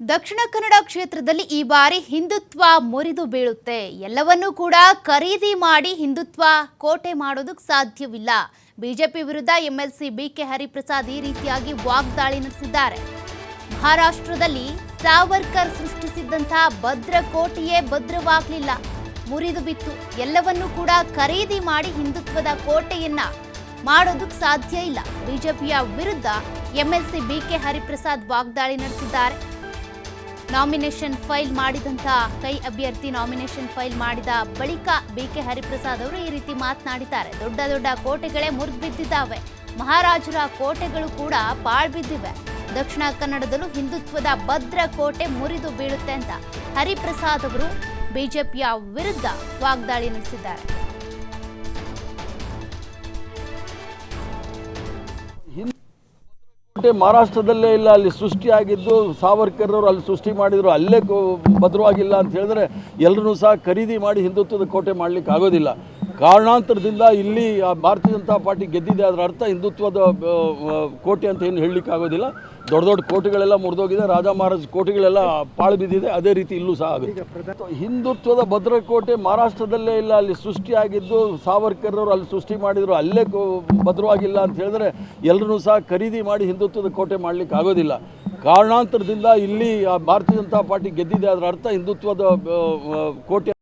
ದಕ್ಷಿಣ ಕನ್ನಡ ಕ್ಷೇತ್ರದಲ್ಲಿ ಈ ಬಾರಿ ಹಿಂದುತ್ವ ಮುರಿದು ಬೀಳುತ್ತೆ. ಎಲ್ಲವನ್ನೂ ಕೂಡ ಖರೀದಿ ಮಾಡಿ ಹಿಂದುತ್ವ ಕೋಟೆ ಮಾಡೋದಕ್ಕೆ ಸಾಧ್ಯವಿಲ್ಲ. ಬಿಜೆಪಿ ವಿರುದ್ಧ ಎಂಎಲ್ಸಿ ಬಿಕೆ ಹರಿಪ್ರಸಾದ್ ಈ ರೀತಿಯಾಗಿ ವಾಗ್ದಾಳಿ ನಡೆಸಿದ್ದಾರೆ. ಮಹಾರಾಷ್ಟ್ರದಲ್ಲಿ ಸಾವರ್ಕರ್ ಸೃಷ್ಟಿಸಿದ್ದಂತಹ ಭದ್ರಕೋಟೆಯೇ ಭದ್ರವಾಗಲಿಲ್ಲ. ಮುರಿದು ಬಿತ್ತು. ಎಲ್ಲವನ್ನೂ ಕೂಡ ಖರೀದಿ ಮಾಡಿ ಹಿಂದುತ್ವದ ಕೋಟೆಯನ್ನ ಮಾಡೋದಕ್ಕೆ ಸಾಧ್ಯ ಇಲ್ಲ. ಬಿಜೆಪಿಯ ವಿರುದ್ಧ ಎಂಎಲ್ಸಿ ಬಿಕೆ ಹರಿಪ್ರಸಾದ್ ವಾಗ್ದಾಳಿ ನಡೆಸಿದ್ದಾರೆ. ನಾಮಿನೇಷನ್ ಫೈಲ್ ಮಾಡಿದಂತ ಕೈ ಅಭ್ಯರ್ಥಿ ನಾಮಿನೇಷನ್ ಫೈಲ್ ಮಾಡಿದ ಬಳಿಕ ಬಿ ಕೆ ಹರಿಪ್ರಸಾದ್ ಅವರು ಈ ರೀತಿ ಮಾತನಾಡಿದ್ದಾರೆ. ದೊಡ್ಡ ದೊಡ್ಡ ಕೋಟೆಗಳೇ ಮುರಿದ್ಬಿದ್ದಿದ್ದಾವೆ. ಮಹಾರಾಜರ ಕೋಟೆಗಳು ಕೂಡ ಪಾಳ್ಬಿದ್ದಿವೆ. ದಕ್ಷಿಣ ಕನ್ನಡದಲ್ಲೂ ಹಿಂದುತ್ವದ ಭದ್ರ ಕೋಟೆ ಮುರಿದು ಬೀಳುತ್ತೆ ಅಂತ ಹರಿಪ್ರಸಾದ್ ಅವರು ಬಿಜೆಪಿಯ ವಿರುದ್ಧ ವಾಗ್ದಾಳಿ ನಡೆಸಿದ್ದಾರೆ. ಮಹಾರಾಷ್ಟ್ರದಲ್ಲೇ ಇಲ್ಲ, ಅಲ್ಲಿ ಸೃಷ್ಟಿಯಾಗಿದ್ದು ಸಾವರ್ಕರ್ ಅವರು ಅಲ್ಲಿ ಸೃಷ್ಟಿ ಮಾಡಿದ್ರು, ಅಲ್ಲೇ ಭದ್ರವಾಗಿಲ್ಲ ಅಂತ ಹೇಳಿದ್ರೆ ಎಲ್ಲರೂ ಸಹ ಖರೀದಿ ಮಾಡಿ ಹಿಂದುತ್ವದ ಕೋಟೆ ಮಾಡಲಿಕ್ಕೆ ಆಗೋದಿಲ್ಲ ಕಾರಣಾಂತರದಿಂದ ಇಲ್ಲಿ ಆ ಭಾರತೀಯ ಜನತಾ ಪಾರ್ಟಿ ಗೆದ್ದಿದೆ. ಅದರ ಅರ್ಥ ಹಿಂದುತ್ವದ ಕೋಟೆ ಅಂತ ಏನು ಹೇಳಲಿಕ್ಕೆ ಆಗೋದಿಲ್ಲ ದೊಡ್ಡ ದೊಡ್ಡ ಕೋಟೆಗಳೆಲ್ಲ ಮುರಿದೋಗಿದೆ. ರಾಜ ಮಹಾರಾಜ ಕೋಟೆಗಳೆಲ್ಲ ಪಾಳು ಬಿದ್ದಿದೆ. ಅದೇ ರೀತಿ ಇಲ್ಲೂ ಸಹ ಆಗುತ್ತೆ. ಹಿಂದುತ್ವದ ಭದ್ರಕೋಟೆ ಮಹಾರಾಷ್ಟ್ರದಲ್ಲೇ ಇಲ್ಲ. ಅಲ್ಲಿ ಸೃಷ್ಟಿಯಾಗಿದ್ದು ಸಾವರ್ಕರ್ ಅವರು ಅಲ್ಲಿ ಸೃಷ್ಟಿ ಮಾಡಿದರು. ಅಲ್ಲೇ ಭದ್ರವಾಗಿಲ್ಲ ಅಂತ ಹೇಳಿದ್ರೆ ಎಲ್ಲರೂ ಸಹ ಖರೀದಿ ಮಾಡಿ ಹಿಂದುತ್ವದ ಕೋಟೆ ಮಾಡಲಿಕ್ಕೆ ಆಗೋದಿಲ್ಲ ಕಾರಣಾಂತರದಿಂದ ಇಲ್ಲಿ ಆ ಭಾರತೀಯ ಜನತಾ ಪಾರ್ಟಿ ಗೆದ್ದಿದೆ. ಅದರ ಅರ್ಥ ಹಿಂದುತ್ವದ ಕೋಟೆ